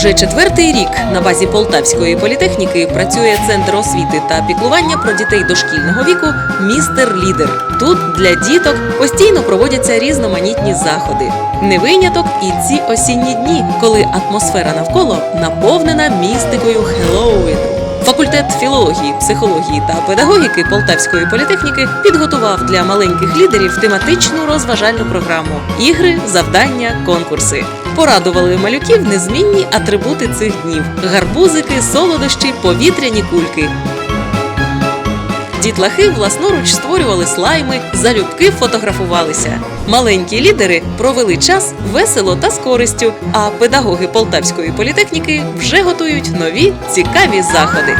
Уже четвертий рік на базі Полтавської політехніки працює центр освіти та піклування про дітей дошкільного віку Містер Лідер. Тут для діток постійно проводяться різноманітні заходи. Не виняток і ці осінні дні, коли атмосфера навколо наповнена містикою Хеллоуіну. Факультет філології, психології та педагогіки Полтавської політехніки підготував для маленьких лідерів тематичну розважальну програму: ігри, завдання, конкурси. Порадували малюків незмінні атрибути цих днів: гарбузики, солодощі, повітряні кульки. Дітлахи власноруч створювали слайми, залюбки фотографувалися. Маленькі лідери провели час весело та з користю. А педагоги Полтавської політехніки вже готують нові цікаві заходи.